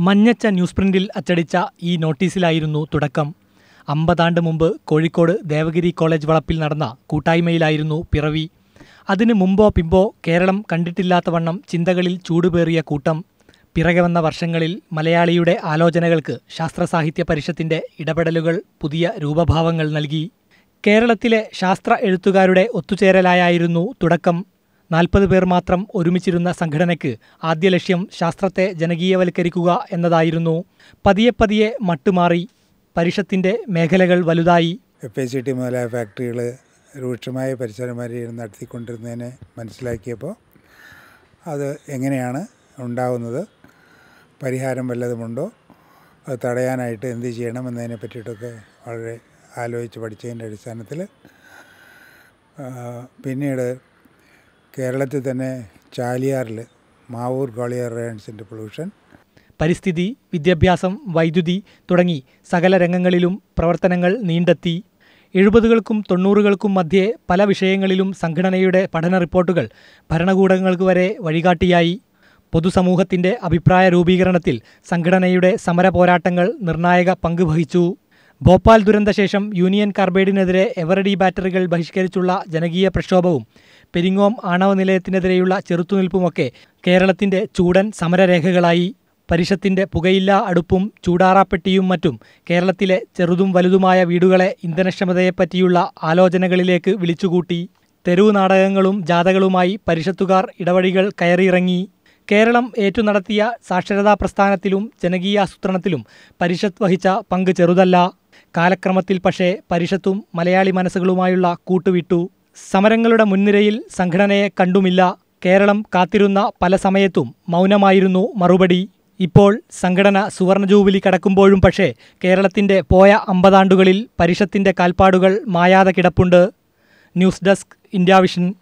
മഞ്ഞച്ച news പ്രിന്റിൽ അച്ചടിച്ച ഈ നോട്ടീസിലായിരുന്നു തുടക്കം. അമ്പതാണ്ട് മുമ്പ് കോഴിക്കോട് ദേവഗിരി കോളേജ് വളപ്പിൽ നടന്ന കൂട്ടായ്മയിലായിരുന്നു പിറവി. അതിനു മുമ്പോ പിമ്പോ കേരളം കണ്ടിട്ടില്ലാത്ത വണ്ണം ചിന്തകളിൽ ചൂടുപേറിയ കൂട്ടം. പിറകെ വന്ന വർഷങ്ങളിൽ മലയാളിയുടെ ആലോചനകൾക്ക് ശാസ്ത്രസാഹിത്യ പരിഷത്തിന്റെ ഇടപെടലുകൾ പുതിയ രൂപഭാവങ്ങൾ നൽകി. കേരളത്തിലെ ശാസ്ത്ര എഴുത്തുകാരുടെ ഒത്തുചേരലായായിരുന്നു തുടക്കം. നാൽപ്പത് പേർ മാത്രം ഒരുമിച്ചിരുന്ന സംഘടനയ്ക്ക് ആദ്യ ലക്ഷ്യം ശാസ്ത്രത്തെ ജനകീയവൽക്കരിക്കുക എന്നതായിരുന്നു. പതിയെ പതിയെ മട്ടുമാറി പരിഷത്തിന്റെ മേഖലകൾ വലുതായി. എഫ് ഐ സി ടി മുതലായ ഫാക്ടറികൾ രൂക്ഷമായ പരിസരമാരി നടത്തിക്കൊണ്ടിരുന്നതിനെ മനസ്സിലാക്കിയപ്പോൾ അത് എങ്ങനെയാണ് ഉണ്ടാകുന്നത് പരിഹാരം വല്ലതുമുണ്ടോ? അത് തടയാനായിട്ട് എന്ത് ചെയ്യണം എന്നതിനെ പറ്റിയിട്ടൊക്കെ വളരെ ആലോചിച്ച് പഠിച്ചതിന്റെ അടിസ്ഥാനത്തിൽ പിന്നീട് കേരളത്തിൽ തന്നെ ചാലിയാറിൽ മാവൂർ ഗോളിയർ റയൻസിന്റെ പൊല്യൂഷൻ പരിസ്ഥിതി വിദ്യാഭ്യാസം വൈദ്യുതി തുടങ്ങി സകല രംഗങ്ങളിലും പ്രവർത്തനങ്ങൾ നീണ്ടെത്തി. എഴുപതുകൾക്കും തൊണ്ണൂറുകൾക്കും മധ്യേ പല വിഷയങ്ങളിലും സംഘടനയുടെ പഠന റിപ്പോർട്ടുകൾ ഭരണകൂടങ്ങൾക്ക് വരെ വഴികാട്ടിയായി. പൊതുസമൂഹത്തിന്റെ അഭിപ്രായ രൂപീകരണത്തിൽ സംഘടനയുടെ സമര പോരാട്ടങ്ങൾ നിർണായക പങ്ക് വഹിച്ചു. ഭോപ്പാൽ ദുരന്തശേഷം യൂണിയൻ കാർബൈഡിനെതിരെ എവറഡി ബാറ്ററികൾ ബഹിഷ്കരിച്ചുള്ള ജനകീയ പ്രക്ഷോഭവും പെരിങ്ങോം ആണവ നിലയത്തിനെതിരെയുള്ള ചെറുത്തുനിൽപ്പുമൊക്കെ കേരളത്തിന്റെ ചൂടൻ സമരരേഖകളായി പരിഷത്തിന്റെ പുകയില്ല അടുപ്പും ചൂടാറാപ്പെട്ടിയും മറ്റും കേരളത്തിലെ ചെറുതും വലുതുമായ വീടുകളെ ഇന്ധനക്ഷമതയെപ്പറ്റിയുള്ള ആലോചനകളിലേക്ക് വിളിച്ചുകൂട്ടി തെരുവു നാടകങ്ങളും ജാഥകളുമായി പരിഷത്തുകാർ ഇടവഴികൾ കയറിയിറങ്ങി. കേരളം ഏറ്റുനടത്തിയ സാക്ഷരതാ പ്രസ്ഥാനത്തിലും ജനകീയാസൂത്രണത്തിലും പരിഷത്ത് വഹിച്ച പങ്ക് ചെറുതല്ല. കാലക്രമത്തിൽ പക്ഷേ പരിഷത്തും മലയാളി മനസ്സുകളുമായുള്ള കൂട്ടുവിട്ടു. സമരങ്ങളുടെ മുൻനിരയിൽ സംഘടനയെ കണ്ടുമില്ല. കേരളം കാത്തിരുന്ന പല സമയത്തും മൗനമായിരുന്നു മറുപടി. ഇപ്പോൾ സംഘടന സുവർണ ജൂബിലി കടക്കുമ്പോഴും പക്ഷേ കേരളത്തിന്റെ പോയ അമ്പതാണ്ടുകളിൽ പരിഷത്തിന്റെ കാൽപ്പാടുകൾ മായാതെ കിടപ്പുണ്ട്. News desk India vision.